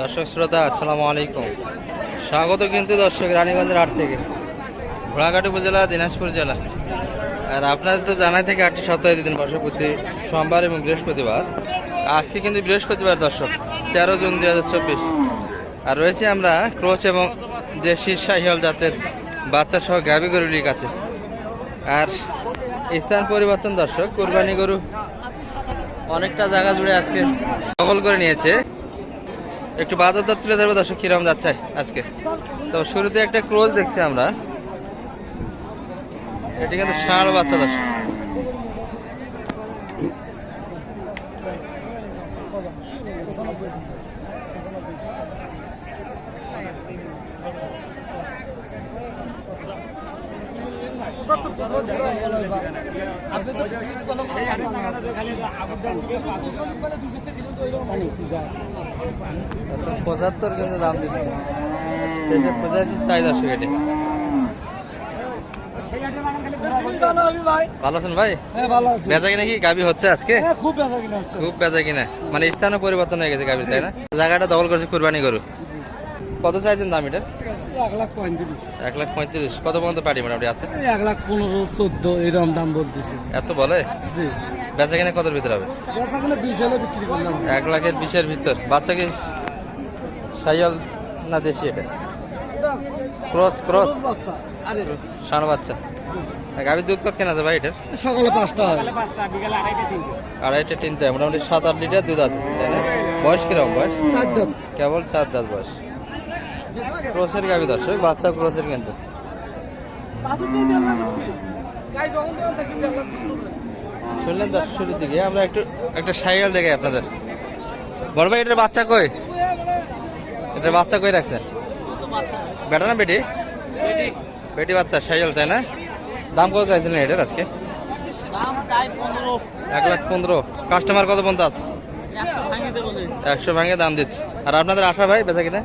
দর্শক শ্রোতা, আসসালামু আলাইকুম। স্বাগত কিন্তু দর্শক রানীগঞ্জের হাট থেকে। ঘোড়াঘাট উপজেলা, দিনাজপুর জেলা। আর আপনাদের তো জানাই থেকে আটটি সপ্তাহে দিন বর্ষা প্রতি সোমবার এবং বৃহস্পতিবার। আজকে কিন্তু বৃহস্পতিবার দর্শক, তেরো জুন দুই হাজার চব্বিশ। আর রয়েছে আমরা ক্রোচ এবং যে শীর্ষাহিয়াল জাতের বাচ্চা সহ গাভী গরুলির কাছে। আর স্থান পরিবর্তন দর্শক, কুরবানি গরু অনেকটা জায়গা জুড়ে আজকে দখল করে নিয়েছে। একটু বাজার দর তুলে ধরবো, দর্শক কিরম যাচ্ছে আজকে। তো শুরুতে একটা ক্রোজ দেখছি আমরা। এটি কিন্তু ষাঁড় বাচ্চা, দর্শক। আচ্ছা পঁচাত্তর কিন্তু দাম দিচ্ছে শেষে পঁচাশি ভালো আছেন ভাই? হ্যাঁ আছি। বেচা কিনা কি? গাবি হচ্ছে আজকে? হ্যাঁ খুব বেচা কিনা খুব বেচা কিনা। মানে স্থানও পরিবর্তন হয়ে গেছে গাবির তাই না? জায়গাটা দখল করেছে কুরবানি গরু। কত চাইছেন দাম এটার? এক লাখ পঁয়ত্রিশ। এক লাখ পঁয়ত্রিশ। কত পর্যন্ত পারি মোটামুটি আছে? এক লাখ পনেরো চোদ্দ এরকম দাম বলতেছে। এত বলে? জি। বেচা কিনা কতর ভিতরে হবে? বেচা কিনা বিশ হলে বিক্রি করলাম। এক লাখের বিশের ভিতর। বাচ্চা কি সাইয়াল না দেশি এটা? Cross cross. ষাঁড় বাচ্চা। গাভীর দুধ কত কেনা আছে ভাই এটার? সকালে পাঁচটা আড়াইটা তিনটা। মোটামুটি সাত আট লিটার দুধ আছে। বয়স কীরকম বয়স? চার দাম কেবল চার দাঁত বয়স। ক্রসের গাভী দর্শক, বাচ্চা ক্রসের কিন্তু। শুনলেন দর্শক, শুরুর দিকে। আমরা একটু, একটা সাইকেল দেখে আপনাদের। বড় ভাই, এটার বাচ্চা কই? এটার বাচ্চা কই রাখছেন বেটা না বেটি? বেটি বাচ্চা, সাইকেল, তাই না? দাম কত চাইছিলেন এটার আজকে? এক লাখ পনেরো। কাস্টমার কত পর্যন্ত আছে? একশো ভাঙে দাম দিচ্ছে। আর আপনাদের আশা ভাই, বেচা কিনা?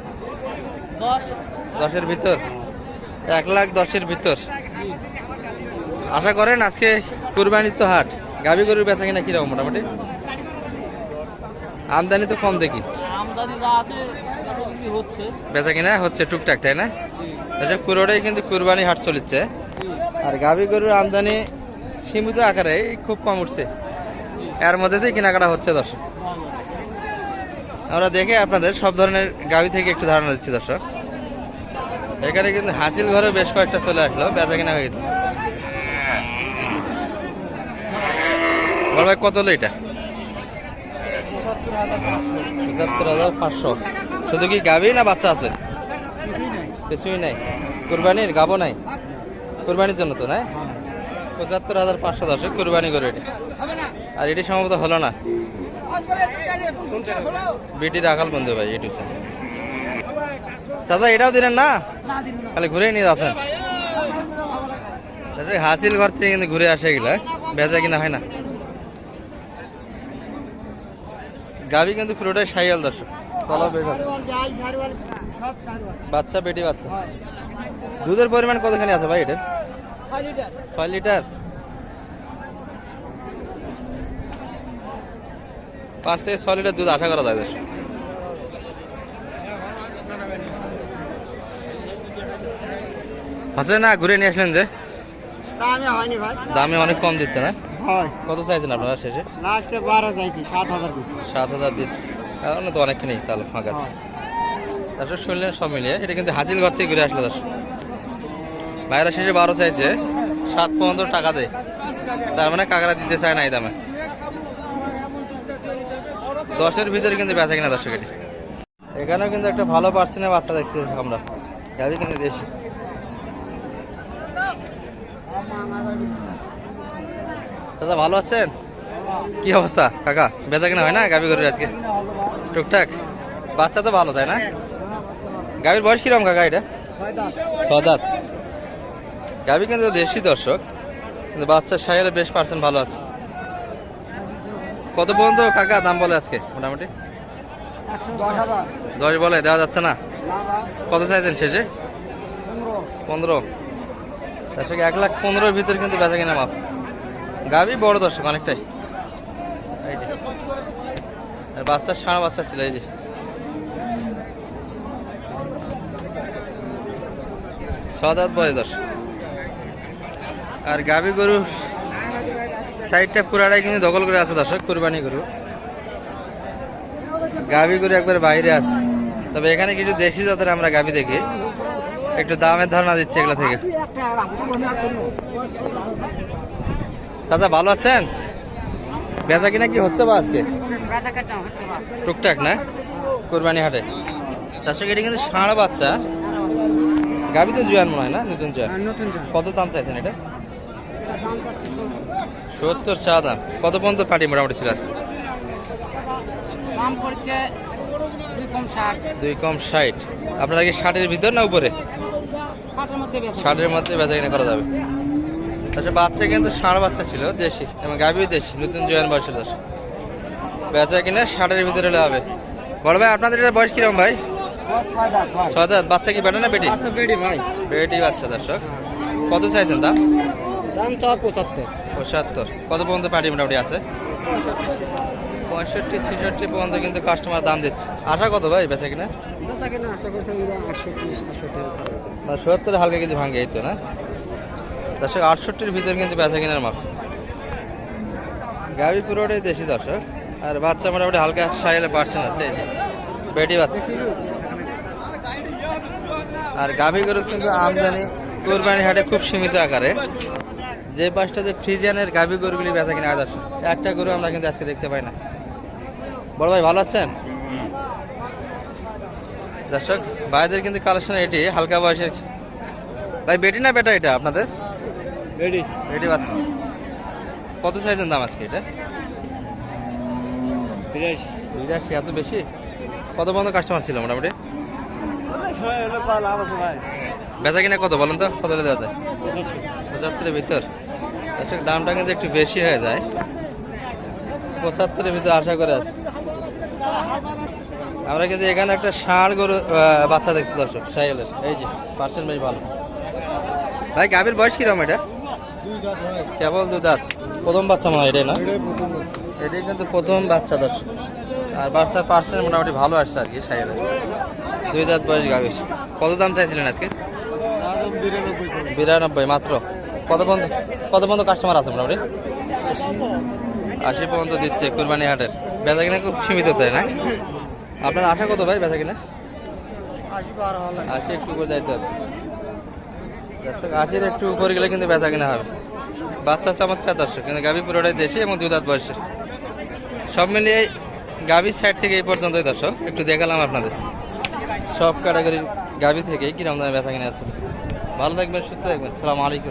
দশের ভিতর? এক লাখ দশের ভিতর। আশা করেন আজকে কুরবানির তো হাট। গাভী গরুর বেচা কিনা কীরকম মোটামুটি? আমদানি তো কম দেখি। বেচা কিনা হচ্ছে টুকটাক তাই না? এসব পুরোটাই কিন্তু কুরবানি হাট চলিচ্ছে। আর গাভী গরুর আমদানি সীমিত আকারে খুব কম উঠছে। এর মধ্যে দিয়ে কেনাকাটা হচ্ছে দর্শক। আমরা দেখে আপনাদের সব ধরনের গাভী থেকে একটু ধারণা দিচ্ছি, দর্শক। এখানে কিন্তু হাঁচিল ঘরে বেশ কয়েকটা চলে আসলো, বেচা কিনা হয়ে গেছে। ভাই, কত হলো এটা? পঁচাত্তর হাজার পাঁচশো। শুধু কি গাভী না বাচ্চা আছে? কিছুই নাই। কুরবানির গাবো নাই। কুরবানির জন্য তো, নাই? পঁচাত্তর হাজার পাঁচশো দশে কুরবানি করে এটি। আর এটি সম্ভবত হলো না। বিটি রাখাল বন্ধু ভাই ইউটিউব চ্যানেল চাচা, এটাও দিলেন না? খালি ঘুরে নিয়ে যাচ্ছেন। হাসিল ঘর থেকে কিন্তু ঘুরে আসে এগুলা, বেচা কিনা হয় না। গাভি কিন্তু পুরোটাই সাইয়াল দর্শক তলা বেশ বাচ্চা, বেটি, বাচ্চা। দুধের পরিমাণ কতখানি আছে ভাই এটার? ছয় লিটার। পাঁচ থেকে ছয় লিটার দুধ আশা করা যায় দর্শক। আছে না ঘুরে নিয়ে আসলেন যে? দামে হয়নি ভাই। দামে অনেক কম দিচ্ছে না? হয়। কত চাইছেন আপনারা শেষে? লাস্টে বারো চাইছি সাত হাজার সাত হাজার দিচ্ছে। কারণ তো অনেকখানি তাহলে ফাঁকা আছে। তারপর শুনলেন সব মিলিয়ে এটা কিন্তু হাসিল ঘর থেকে ঘুরে আসলো দর্শক। ভাইরা শেষে বারো চাইছে সাত পনেরো টাকা দেয়। তার মানে কাকারা দিতে চায় না এই দামে। দশের ভিতরে কিন্তু বেচা কিনা দর্শক এটি। এখানেও কিন্তু একটা ভালো পার্সেন্টের বাচ্চা দেখছি আমরা। গাড়ি কিন্তু দেশি? দাদা, ভালো আছেন? কি অবস্থা? কাকা, বেচা কিনা হয় না গাভী গরুর আজকে? টুকটাক? বাচ্চা তো ভালো, তাই না? গাভীর বয়স কীরকম কাকা এটা? সদাত গাভী কিন্তু দেশি দর্শক। কিন্তু বাচ্চার সাইলে বেশ পার্সেন্ট ভালো আছে। কত পর্যন্ত কাকা দাম বলে আজকে মোটামুটি? দশ বলে দেওয়া যাচ্ছে না? কত চাইছেন শেষে? পনেরো। দর্শক এক লাখ পনেরোর ভিতরে কিন্তু বেচা কিনা মাপ। গাবি বড় দর্শক অনেকটাই। এই যে। বাচ্চা সারা বাচ্চা ছিল এই যে। ছ আট বয়স দর্শক। আর গাবি গরু সাইডটা পুরাটাই কিন্তু দখল করে আছে দর্শক কুরবানি গরু। গাভী গরু একবার বাইরে আছে। তবে এখানে কিছু দেশি জাতের আমরা গাভী দেখি। একটু দামের ধারণা দিচ্ছে এগুলো থেকে। চাচা ভালো আছেন? বেচা কিনা কি হচ্ছে বা আজকে? টুকটাক না? কোরবানি হাটে। দর্শক এটা কিন্তু ষাঁড় বাচ্চা। গাভী তো জুয়ান মনে হয় না? নতুন জুয়ান। কত দাম চাইছেন এটা? সত্তর চা দাম। কত পর্যন্ত পাটি মোটামুটি ছিল আজকে? দুই কম ষাট। ষাট। আপনারা কি ষাটের ভিতর না উপরে? ষাটের মধ্যে বেচা কিনা। করা যাবে। আচ্ছা বাচ্চা কিন্তু ষাঁড় বাচ্চা ছিল দেশি এবং গাভীও দেশি নতুন জোয়ান বয়সের দশ বেচা কিনা ষাটের ভিতরে হলে হবে। বড় ভাই আপনাদের এটা বয়স কিরম ভাই? ছয় দাঁত বাচ্চা কি বেটা না বেটি? বেড়ি ভাই। বেটি বাচ্চা দর্শক। কত চাইছেন দাম? দাম চা পঁচাত্তর। পঁচাত্তর। কত পর্যন্ত পার্টি মোটামুটি আছে? পঁয়ষট্টি ছেষট্টি পর্যন্ত কিন্তু কাস্টমার দাম দিচ্ছে। আশা কত ভাই বেচা কিনা? সত্তর হালকা কিছু ভাঙে এই তো না? দর্শক আটষট্টির ভিতরে কিন্তু বেচা কিনার মাপ। গাভি পুরোটাই দেশি দর্শক। আর বাচ্চা মোটামুটি হালকা সাইলে পার্সেন্ট আছে এই যে। বেটি বাচ্চা। আর গাভি গরু কিন্তু আমদানি কোরবানি হাটে খুব সীমিত আকারে। যে পাঁচটাতে ফ্রিজিয়ানের গাভী গরুগুলি বেচা কিনা আদর্শ একটা গরু আমরা কিন্তু আজকে দেখতে পাই না। বড় ভাই ভালো আছেন? দর্শক ভাইদের কিন্তু কালেকশন এটি হালকা বয়সের। ভাই বেটি না বেটা এটা আপনাদের? বেটি। বাচ্চা। কত চাইছেন দাম আজকে এটা? বিরাশি এত বেশি? কত পর্যন্ত কাস্টমার ছিল মোটামুটি? বেচা কিনা কত বলেন তো? কত দেওয়া যায়? পঁচাত্তরের ভিতর। দর্শক দামটা কিন্তু একটু বেশি হয়ে যায়। পঁচাত্তরের ভিতর আশা করে আছে। আমরা কিন্তু এখানে একটা ষাঁড় গরু বাচ্চা দেখছি দর্শক সাইকেলের। এই যে পার্সেন্ট বেশ ভালো। ভাই গাভীর বয়স কীরকম এটা? কেবল দু দাঁত। প্রথম বাচ্চা মনে হয় এটাই না? এটাই কিন্তু প্রথম বাচ্চা দর্শক। আর বাচ্চার পার্সেন্ট মোটামুটি ভালো আসছে আর কি সাইকেলের। দুই দাঁত বয়স গাভীর। কত দাম চাইছিলেন আজকে? বিরানব্বই মাত্র? কত পর্যন্ত কত কাস্টমার আছে মোটামুটি? আশি পর্যন্ত দিচ্ছে কুরবানি হাটের। বেচা কিনা খুব সীমিত তাই না? আপনার আশা কত ভাই বেচা কিনা? আশি একটু উপরে যাইতে হবে। দর্শক, আশির একটু উপরে গেলে কিন্তু বেচা কিনা হবে। বাচ্চা চমৎকার দর্শক, কিন্তু গাভী পুরোটাই দেশি এবং দুই দাঁত বয়সে সব মিলিয়ে গাভীর সাইড থেকে এই পর্যন্তই দর্শক, একটু দেখালাম আপনাদের। সব ক্যাটাগরির গাভী থেকেই কিরম দামে বেচা কিনা যাচ্ছে। ভালো থাকবেন, সুস্থ থাকবেন। সালাম আলাইকুম